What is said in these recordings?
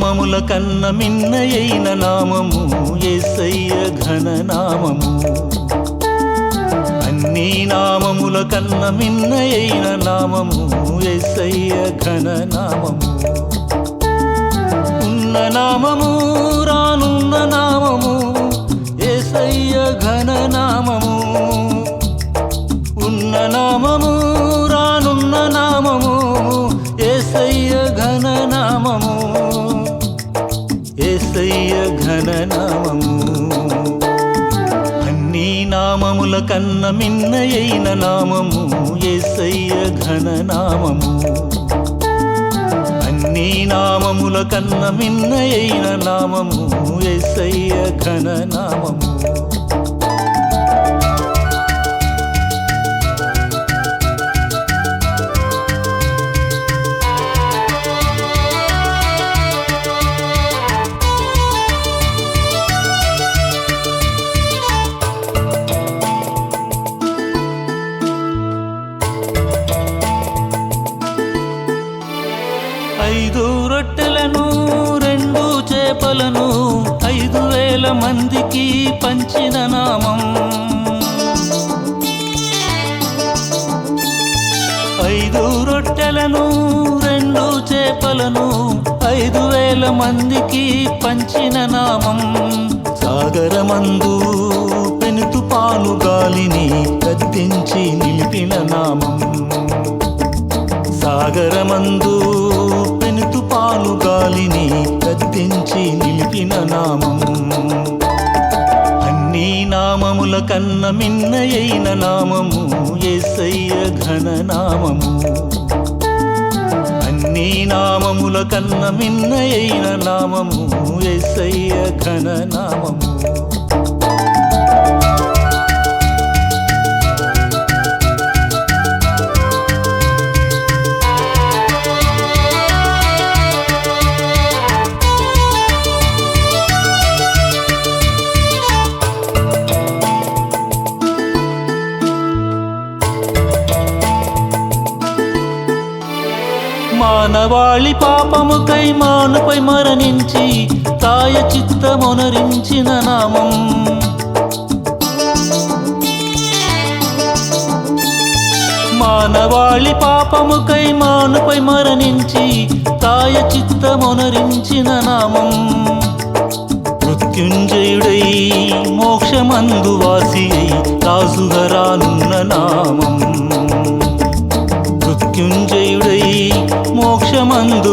నామముల కన్న మిన్నయైన నామము ఏసయ్య ఘన నామము. అన్ని నామముల కన్న మిన్నయైన నామము ఏసయ్య ఘన నామము. ఉన్న నామము రానున్న నామము ఏసయ్య ఘన నామము. ఉన్న నామము రానున్న నామము ఏసయ్య ఘన నామము. ఏసయ్య ఘననామము అన్ని నామముల కన్న మిన్నయైన నామము ఏసయ్య ఘననామము. అన్ని నామముల కన్న మిన్నయైన నామము ఏసయ్య ఘననామము. చేపలను ఐదు వేల మందికి పంచిన నామం. ఐదు రొట్టెలను రెండు చేపలను ఐదు వేల మందికి పంచిన నామం. సాగరమందు పెనుతుపాను గాలిని కత్తించి నిలిపిన నామం. సాగరమందు నామం అన్ని నామముల కన్న మిన్నయైన నామము ఏసయ్య ఘన నామము అన్ని నామముల కన్న మిన్నయైన నామము ఏసయ్య ఘన నామము మానవాళి పాపముకై మానుపై మరణించి కాయ చిత్తమునరించిన నామం. మానవాళి పాపముకై మానుపై మరణించి కాయ చిత్తమునరించిన నామం. మృత్యుంజయుడై మోక్షమందు వాసి రాజుగరానున్న నామం. మోక్షమందు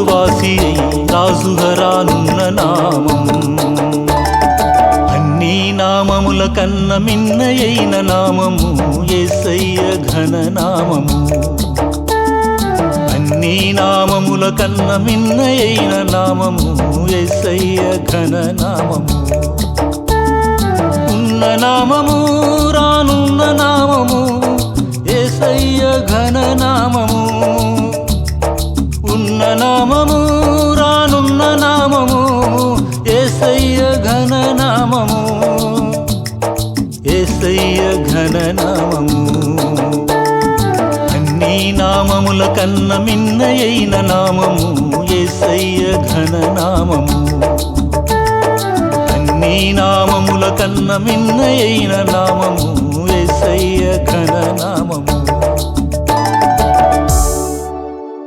రాజుహరానున్న నామం. అన్ని నామముల కన్న మిన్నయైన నామము ఏసయ్య ఘన నామము. అన్ని నామముల కన్న మిన్నయైన నామము ఏసయ్య ఘన నామము. ఉన్న నామము రానున్న నామము ఏసయ్య ఘన నామము. నామము రానున్న నామము ఏసయ్య ఘన నామము. ఏసయ్య ఘన నామము. అన్ని నామముల కన్న మిన్నయైన నామము ఏసయ్య ఘన నామము. అన్ని నామముల కన్న మిన్నయైన నామము ఏసయ్య ఘన నామము.